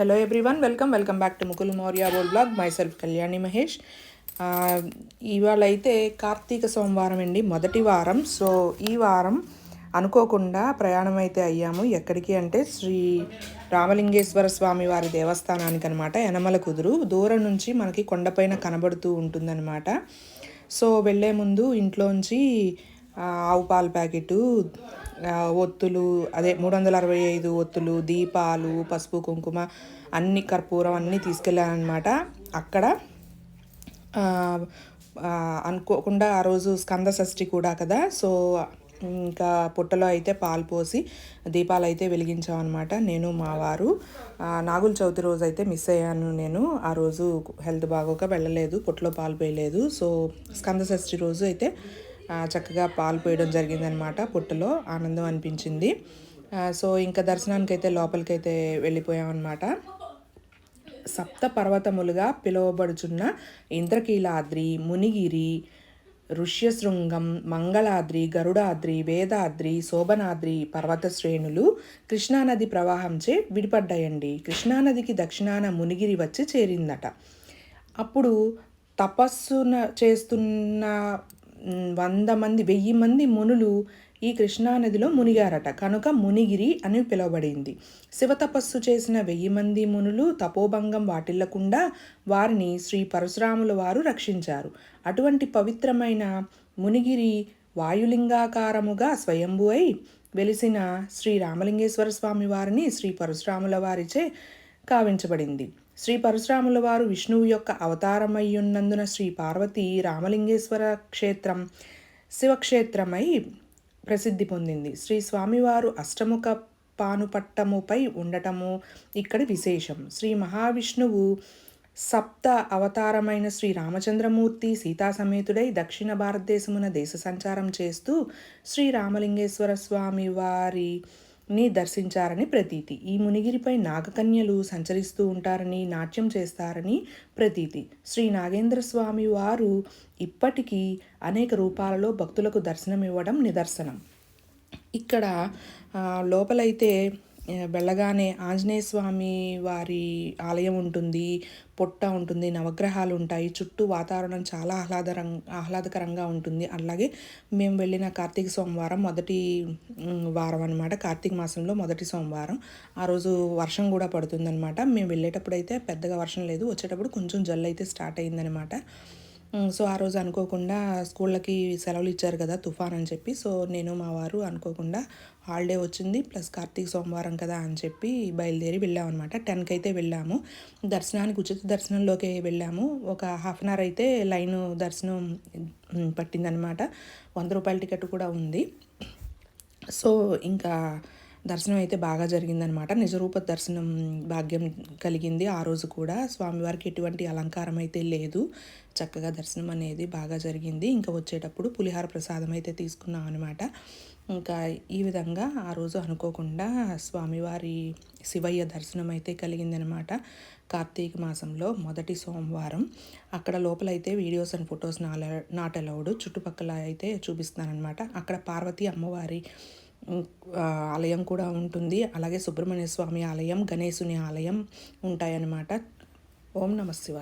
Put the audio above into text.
Hello everyone welcome welcome back to Mukul Maurya Bol blog myself Kalyani Mahesh ఇవాళ అయితే కార్తీక సోమవారం అండి మొదటి వారం. సో ఈ వారం అనుకోకుండా ప్రయాణం అయితే అయ్యాము. ఎక్కడికి అంటే శ్రీ రామలింగేశ్వర స్వామి వారి దేవస్థానానికి అనమాట యనమల కుదురు. దూరం నుంచి మనకి కొండపైన కనబడుతూ ఉంటుందన్నమాట. సో వెళ్ళే ముందు ఇంట్లోంచి ఆవు పాల ప్యాకెట్ ఒత్తులు అదే మూడు వందల అరవై ఐదు ఒత్తులు దీపాలు పసుపు కుంకుమ అన్ని కర్పూరం అన్నీ తీసుకెళ్ళానమాట అక్కడ అనుకోకుండా ఆ రోజు స్కంద షష్ఠి కూడా కదా సో ఇంకా పుట్టలో అయితే పాలు పోసి దీపాలు అయితే వెలిగించామన్నమాట నేను మా వారు. నాగుల చవితి రోజు అయితే మిస్ అయ్యాను నేను. ఆ రోజు హెల్త్ బాగోక వెళ్ళలేదు పుట్టలో పాలు పోయలేదు. సో స్కంద షష్ఠి రోజు అయితే చక్కగా పాలు పోయడం జరిగిందనమాట. పుట్టలో ఆనందం అనిపించింది. సో ఇంకా దర్శనానికి అయితే లోపలికైతే వెళ్ళిపోయామన్నమాట సప్త పర్వతములుగా పిలువబడుచున్న ఇంద్రకీలాద్రి మునిగిరి ఋష్యశృంగం మంగళాద్రి గరుడాద్రి వేదాద్రి శోభనాద్రి పర్వత శ్రేణులు కృష్ణానది ప్రవాహంచే విడిపడ్డాయండి. కృష్ణానదికి దక్షిణాన మునిగిరి వచ్చి చేరిందట. అప్పుడు తపస్సున చేస్తున్న వంద మంది వెయ్యి మంది మునులు ఈ కృష్ణానదిలో మునిగారట. కనుక మునిగిరి అని పిలువబడింది. శివ తపస్సు చేసిన వెయ్యి మంది మునులు తపోభంగం వాటిల్లకుండా వారిని శ్రీ పరశురాముల వారు రక్షించారు. అటువంటి పవిత్రమైన మునిగిరి వాయులింగాకారముగా స్వయంభు అయి వెలిసిన శ్రీ రామలింగేశ్వర స్వామి వారిని శ్రీ పరశురాముల వారిచే కావించబడింది. శ్రీ పరశురాముల వారు విష్ణువు యొక్క అవతారమయ్యున్నందున శ్రీ పార్వతి రామలింగేశ్వర క్షేత్రం శివక్షేత్రమై ప్రసిద్ధి పొందింది. శ్రీ స్వామివారు అష్టముఖ పానుపట్టముపై ఉండటము ఇక్కడి విశేషం. శ్రీ మహావిష్ణువు సప్త అవతారమైన శ్రీ రామచంద్రమూర్తి సీతా సమేతుడై దక్షిణ భారతదేశమున దేశ సంచారం చేస్తూ శ్రీ రామలింగేశ్వర స్వామి ని దర్శించారని ప్రతీతి. ఈ మునిగిరిపై నాగకన్యలు సంచరిస్తూ ఉంటారని నాట్యం చేస్తారని ప్రతీతి. శ్రీ నాగేంద్ర స్వామి వారు ఇప్పటికీ అనేక రూపాలలో భక్తులకు దర్శనమివ్వడం నిదర్శనం. ఇక్కడ లోపలైతే వెళ్ళగానే ఆంజనేయ స్వామి వారి ఆలయం ఉంటుంది పొట్ట ఉంటుంది నవగ్రహాలు ఉంటాయి చుట్టూ వాతావరణం చాలా ఆహ్లాదరం ఆహ్లాదకరంగా ఉంటుంది. అలాగే మేము వెళ్ళిన కార్తీక సోమవారం మొదటి వారం అనమాట కార్తీక మాసంలో మొదటి సోమవారం. ఆ రోజు వర్షం కూడా పడుతుందనమాట మేము వెళ్ళేటప్పుడు అయితే పెద్దగా వర్షం లేదు. వచ్చేటప్పుడు కొంచెం జల్లు అయితే స్టార్ట్ అయిందనమాట సో ఆ రోజు అనుకోకుండా స్కూళ్ళకి సెలవులు ఇచ్చారు కదా తుఫాన్ అని చెప్పి. సో నేను మా వారు అనుకోకుండా హాలిడే వచ్చింది ప్లస్ కార్తీక సోమవారం కదా అని చెప్పి బయలుదేరి వెళ్ళామన్నమాట. టెన్కి అయితే వెళ్ళాము. దర్శనానికి ఉచిత దర్శనంలోకి వెళ్ళాము. ఒక హాఫ్ అన్ అవర్ అయితే లైన్ దర్శనం పట్టిందనమాట వంద రూపాయల టికెట్ కూడా ఉంది. సో ఇంకా దర్శనం అయితే బాగా జరిగిందనమాట. నిజరూప దర్శనం భాగ్యం కలిగింది ఆ రోజు కూడా. స్వామివారికి ఎటువంటి అలంకారం అయితే లేదు. చక్కగా దర్శనం అనేది బాగా జరిగింది. ఇంకా వచ్చేటప్పుడు పులిహార ప్రసాదం అయితే తీసుకున్నాం అనమాట ఇంకా ఈ విధంగా ఆ రోజు అనుకోకుండా స్వామివారి శివయ్య దర్శనం అయితే కలిగిందనమాట. కార్తీక మాసంలో మొదటి సోమవారం. అక్కడ లోపలైతే వీడియోస్ అండ్ ఫొటోస్ నాల నాట్ అలౌడ్. చుట్టుపక్కల అయితే చూపిస్తానన్నమాట అక్కడ పార్వతీ అమ్మవారి ఆలయం కూడా ఉంటుంది. అలాగే సుబ్రహ్మణ్య స్వామి ఆలయం గణేశుని ఆలయం ఉంటాయన్నమాట. ఓం నమ శివాయ.